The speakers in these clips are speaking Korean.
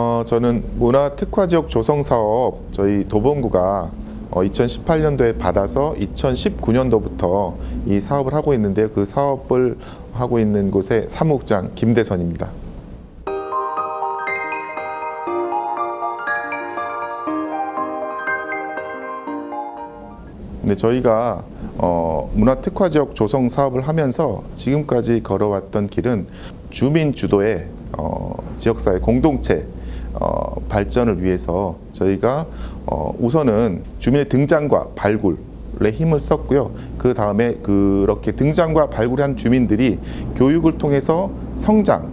어, 저는 문화 특화 지역 조성 사업 저희 도봉구가 어, 2018년도에 받아서 2019년도부터 이 사업을 하고 있는데요. 그 사업을 하고 있는 곳의 사무국장 김대선입니다. 네, 저희가 어, 문화특화지역 조성 사업을 하면서 지금까지 걸어왔던 길은 주민 주도의 어, 지역사회 공동체 어, 발전을 위해서 저희가 어, 우선은 주민의 등장과 발굴 에 힘을 썼고요. 그 다음에 그렇게 등장과 발굴한 주민들이 교육을 통해서 성장,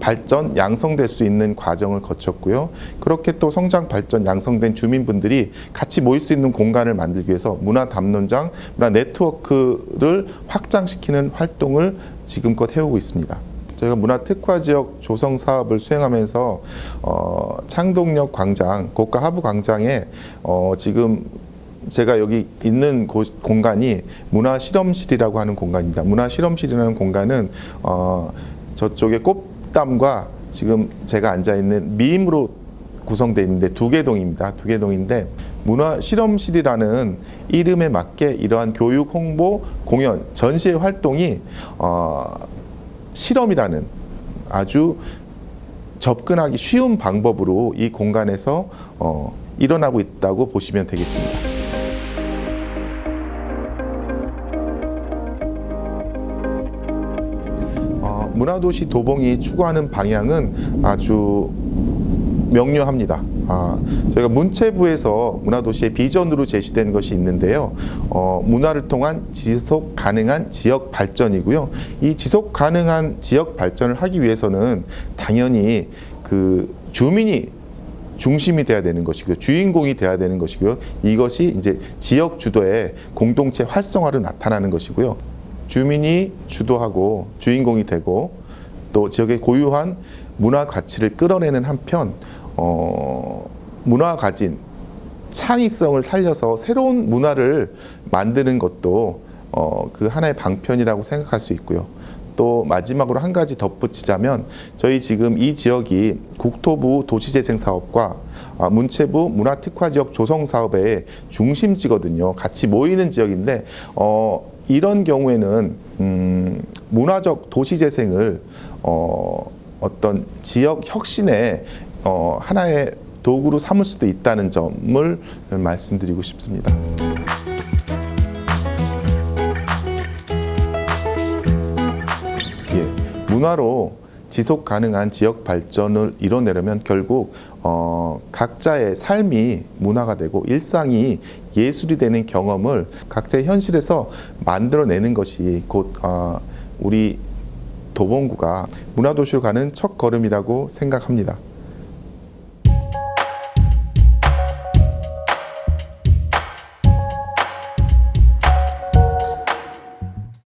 발전, 양성될 수 있는 과정을 거쳤고요. 그렇게 또 성장, 발전, 양성된 주민분들이 같이 모일 수 있는 공간을 만들기 위해서 문화 담론장, 문화 네트워크를 확장시키는 활동을 지금껏 해오고 있습니다. 저희가 문화 특화 지역 조성 사업을 수행하면서 어, 창동역 광장, 고가 하부 광장에 어, 지금 제가 여기 있는 곳, 공간이 문화 실험실이라고 하는 공간입니다. 문화 실험실이라는 공간은 어, 저쪽에 꽃담과 지금 제가 앉아 있는 미임으로 구성되어 있는데 두 개 동입니다. 두 개 동인데 문화 실험실이라는 이름에 맞게 이러한 교육 홍보 공연 전시회 활동이 어, 실험이라는 아주 접근하기 쉬운 방법으로 이 공간에서 어, 일어나고 있다고 보시면 되겠습니다. 어, 문화도시 도봉이 추구하는 방향은 아주 명료합니다. 아, 저희가 문체부에서 문화도시의 비전으로 제시된 것이 있는데요. 어, 문화를 통한 지속 가능한 지역 발전이고요. 이 지속 가능한 지역 발전을 하기 위해서는 당연히 그 주민이 중심이 돼야 되는 것이고요. 주인공이 돼야 되는 것이고요. 이것이 이제 지역 주도의 공동체 활성화로 나타나는 것이고요. 주민이 주도하고 주인공이 되고 또 지역의 고유한 문화 가치를 끌어내는 한편 어, 문화 가진 창의성을 살려서 새로운 문화를 만드는 것도 어, 그 하나의 방편이라고 생각할 수 있고요. 또 마지막으로 한 가지 덧붙이자면 저희 지금 이 지역이 국토부 도시재생 사업과 아, 문체부 문화특화 지역 조성 사업의 중심지거든요. 같이 모이는 지역인데 어, 이런 경우에는 음, 문화적 도시재생을 어, 어떤 지역 혁신의 어, 하나의 도구로 삼을 수도 있다는 점을 말씀드리고 싶습니다. 예, 문화로 지속 가능한 지역 발전을 이뤄내려면 결국 어, 각자의 삶이 문화가 되고 일상이 예술이 되는 경험을 각자의 현실에서 만들어내는 것이 곧 어, 우리 도봉구가 문화도시로 가는 첫 걸음이라고 생각합니다.